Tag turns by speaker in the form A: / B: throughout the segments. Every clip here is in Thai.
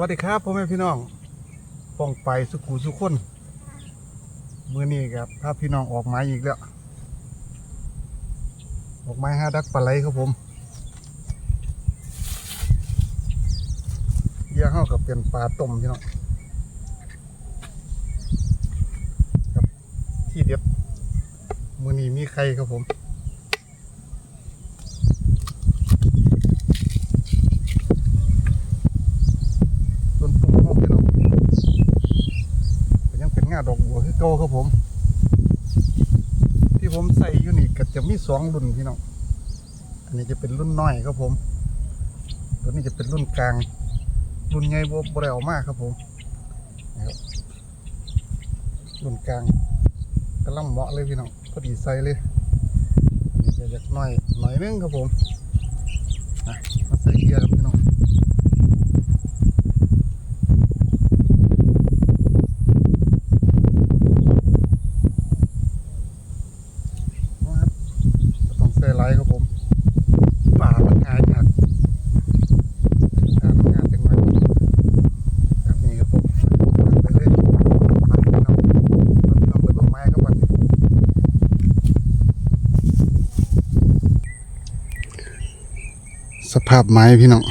A: วัสดีครับพ่อแม่พี่น้องป้องไปสุขุสุขคนมือนี้ครับพาพี่น้องออกไม้อีกแล้ว ออกไม้ห้าดักปลาไหลครับผมเยี่ยเข้ากับเป็นปลาต้มพี่น้องครับที่เด็ดมือนี้มีใครครับผม ต้นตุ่มห้องพี่น้องก็ยังเป็นงาดอกบัวคือ เก่าครับผม ที่ผมใส่อยู่นี่ก็จะมีสองรุ่นพี่น้องอันนี้จะเป็นรุ่นน้อยครับผม ตัวนี้จะเป็นรุ่นกลาง รุ่นใหญ่บ่บ่ได้เออกมากครับผมนะครับรุ่นกลางกำลังเหมาะเลยพี่น้องพอดีใส่เลยอันนี้จะอยากน้อยหน่อยนึงครับผมอะมาใส่เกียร์ครับพี่น้อง นะครับต้องใส่ไลท์ครับผมป่ามันงายจากทางงานจังหวัดแบบนี้ครับผมไปเลยมาพี่น้องมาพี่น้องไปต้นไม้ครับวันนี้สภาพไม้พี่น้อง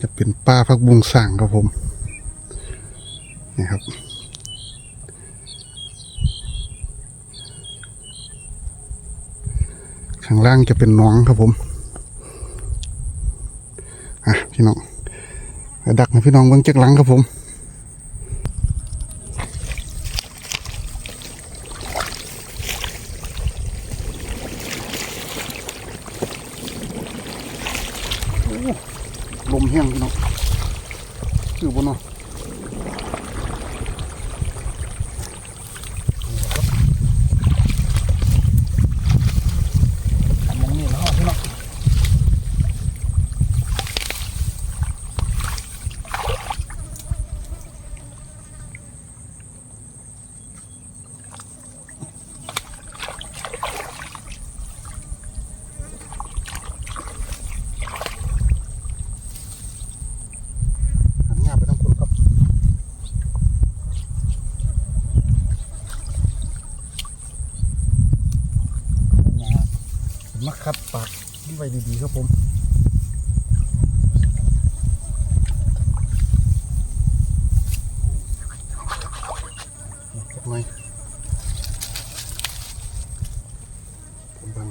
A: จะเป็นป้าพักบุงสั่งครับผม นี่ครับ ข้างล่างจะเป็นน้องครับผม อะพี่น้องดักให้พี่น้องเบิ้งจักหลังครับผม มแห้งพี่น้องคือบนเนาะทำอย่างนี้แล้วพี่น้องหันหน้าไปทางคนครับมาคัดปากมัน ไว้ดีๆครับผมไม่บัง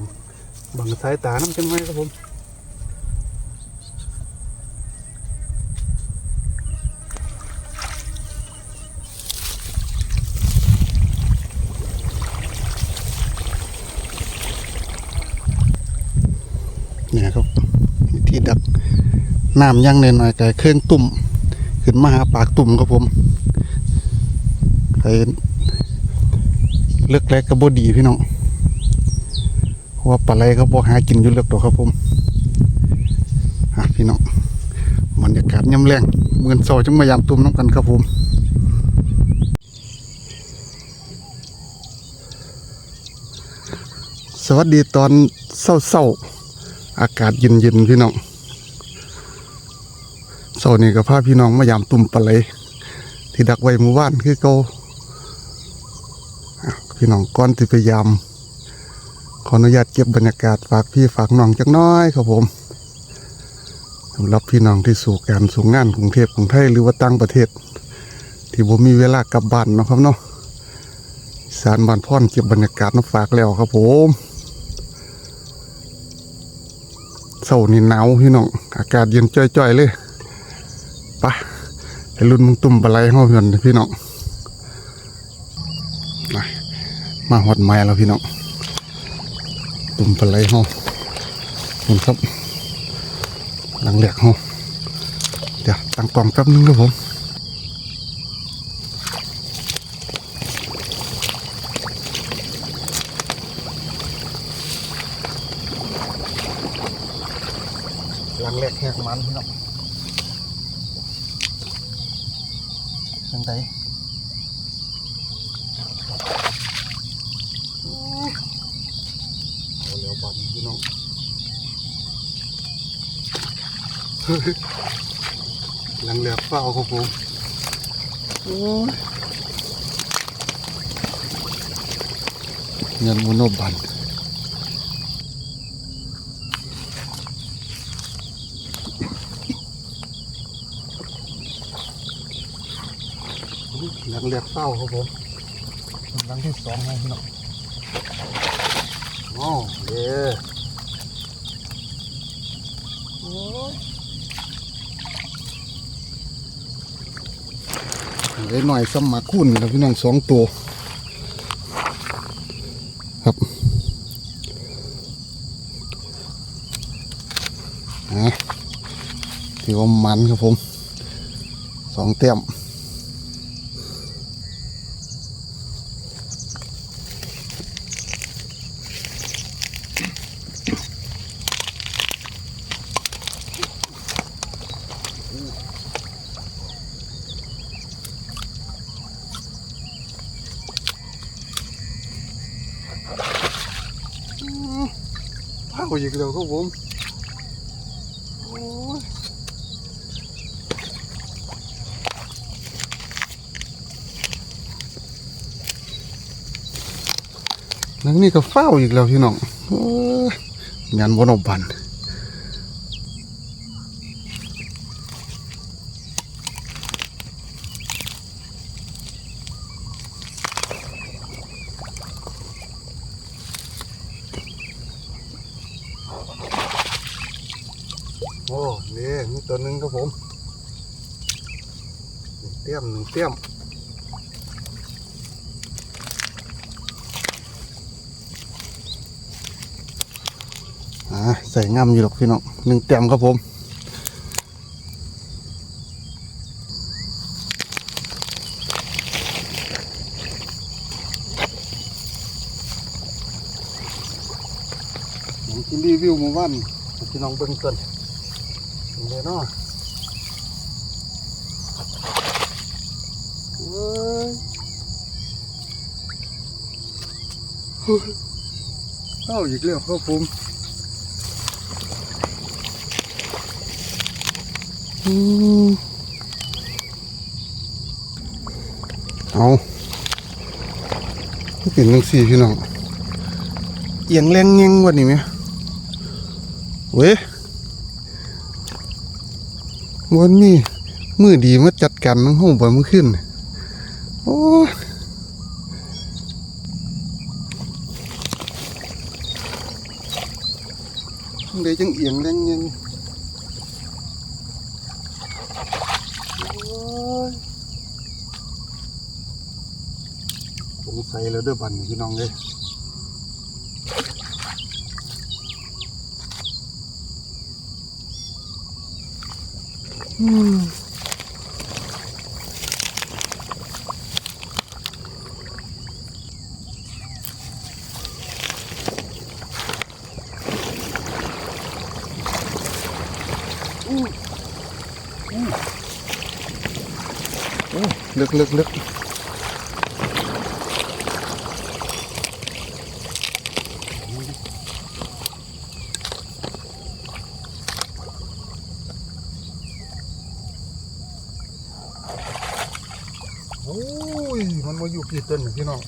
A: บังสายตาน้ำจังไหมครับผม นี่นะครับ วิธีดักน้ำยั่งเนหน่อยๆแต่เครื่องตุ่มขึ้นมาหาปากตุ่มครับผมไปเลือกแรกก็บ่ดีพี่น้องว่าปลาไหลเขาบ่หากินอยู่เลือกดอกครับผมอะพี่น้องบรรยากาศย่ำแรงเหมือนโซจังมายามตุ่มน้ำกันครับผมสวัสดีตอนเศร้าๆ อากาศเย็นๆพี่น้องเสาร์นี้ก็พาพี่น้องมายามตุ่มปลาไหลที่ดักไว้หมู่บ้านคือเก่าพี่น้องก่อนที่พยายามขออนุญาตเก็บบรรยากาศฝากพี่ฝากน้องจักน้อยครับผมสำหรับพี่น้องที่สู่การสู่งานกรุงเทพกรุงไทยหรือว่าต่างประเทศ ที่ผมมีเวลากลับบ้านนะครับเนาะอีสารบ้านพ่อนเก็บบรรยากาศมาฝากแล้วครับผม เศร้านี่หนาวพี่น้องอากาศเย็นจ้อยๆเลยปะไอ้รุ่นมึงตุ่มปลาไหลห้องเพื่อนพี่น้องมามาหอดไม้แล้วพี่น้องตุ่มปลาไหลห้องคุณครับหลังเหลียกห้องเดี๋ยวตั้งกล่องแป๊บนึงครับผม ลังเหลียกแหกมันพี่น้องยังไงเอาเร็วบันพี่น้อง เหลังเหลือเฝ้าครับผมโอ้ยเงินมุนบันหลังเหลือเฝ้าครับผมหลังที่สองให้พี่น้องโอ้เด้อโอ้ยเล็กหน่อยสมมาคุ้นครับพี่น้องสองตัวครับฮะถือว่ามันครับผมสองเต็ม อีกแล้วครับผมโอ้ยนังนี่ก็เฝ้าอีกแล้วพี่น้องอยงานบนอบัน โอ้นี่มี ตัวหนึ่งครับผมหนึ่งเตี้ยมหนึ่งเตี้ยมอ่าใส่ง่ำอยู่หรอกพี่น้องหนึ่งเตี้ยมครับผมกินรีวิวหมาวันให้พี่น้องเบิ่งต้น นไงเนาะเว้ยเฮ้ยเข้าอีกแล้วครับผมอืมเอาเปลี่ยนจังสี่พี่น้องเอียงแรงเงี้ยงวันนี้ไหมเว้ย วันนี้มือดีมาจัดการน้องห้องบ่มือขึ้นโอ้ยเดี๋ยวจังเอียงแรงยังโอ้ยสงสัยแล้วเด้อบันพี่น้องเลย อืมลึกลึกลึกโอ้ย มันมาอยู่กี่ ต้นน่ะพี่น้อง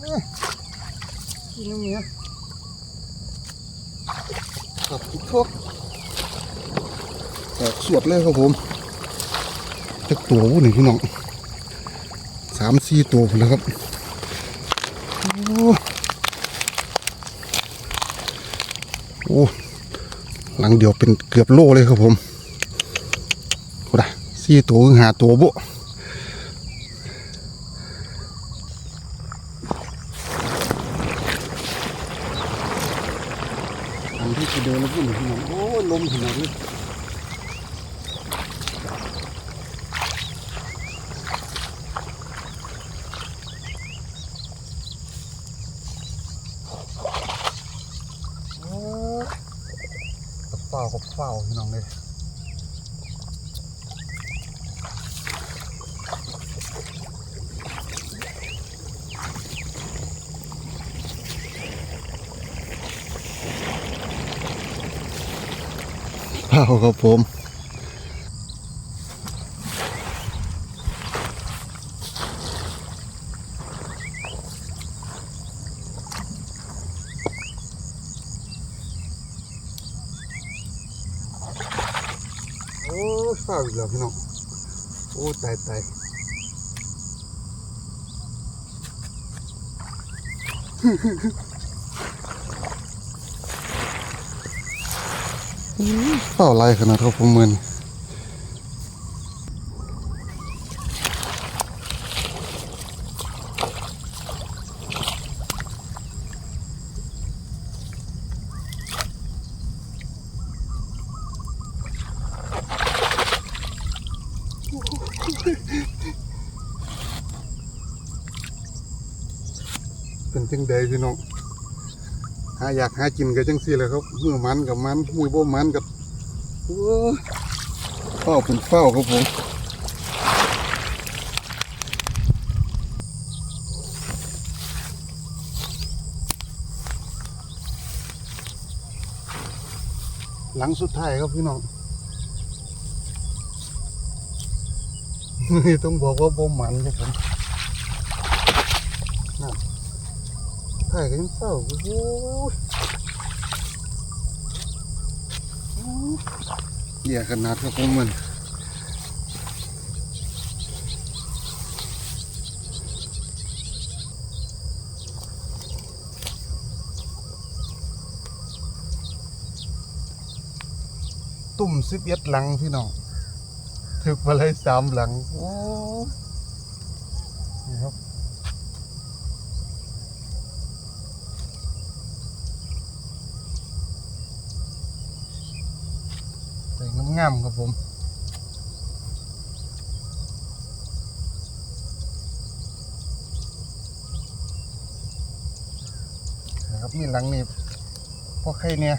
A: เอ้ยกินเนี้ยขับทุกทกแตกสวดเลยครับผมจักตัววุ้นพี่น้องสามสี่ตัวนแล้วครับโอ้โอ้หลังเดียวเป็นเกือบโลเลยครับผมโอ้ดะสี่ตัวหาตัวบุ ทางที่จะเดินแล้วพุ่นขนาดโอ้ลมขนาดนี้เฝ้ากับเฝ้าพี่น้องเลยาวครับผม โอ้ข้าวอีกแล้วพี่น้อง โอ้ตายตายฮึฮึ ฝ้าไรขนาดครับผมมือนจังใดพี่น้อง หาอยากหากินก็จังซี่แหละครับมือมันกับมันมือบ่มันกับโอ้ยเฝ้าเป็นเฝ้าครับผมหลังสุดท้ายครับพี่น้องต้องบอกว่าบ่มันครับผมนั่น ถ่ายกันเศร้าโอ้โหเหี้ยขนาดครับผมมันตุ่มสิบเอ็ดหลังพี่น้องถึกมาเลยสามหลัง โอ้นี่ครับ ใส่งามๆครับผมนะครับมีหลังนี่พวกใครเนี่ย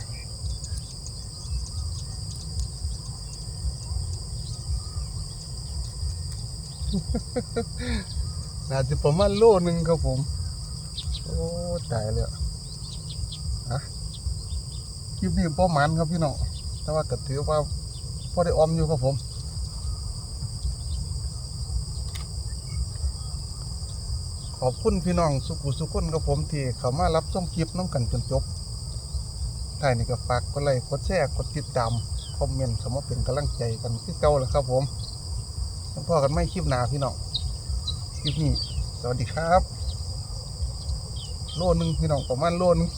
A: น่าจะประมาณโลนึงครับผม โอ้ตายเลยอะคลิปนี้ประมาณครับพี่น้อง แต่ว่าก็ถือว่าพอได้ออมอยู่ครับผมขอบคุณพี่น้องสุขุสุขคนกับผมที่เข้ามารับชมคลิปน้ำกันจนจบท้ายนี้ก็ฝากกดไลค์กดแชร์กดติดตามคอมเมนต์สมมติเป็นกำลังใจกันที่เก่าแล้วครับผมแล้วพอกันไม่คลิปหนาพี่น้องคลิปนี้ สวัสดีครับ โลนึงพี่น้องประมาณโลนึง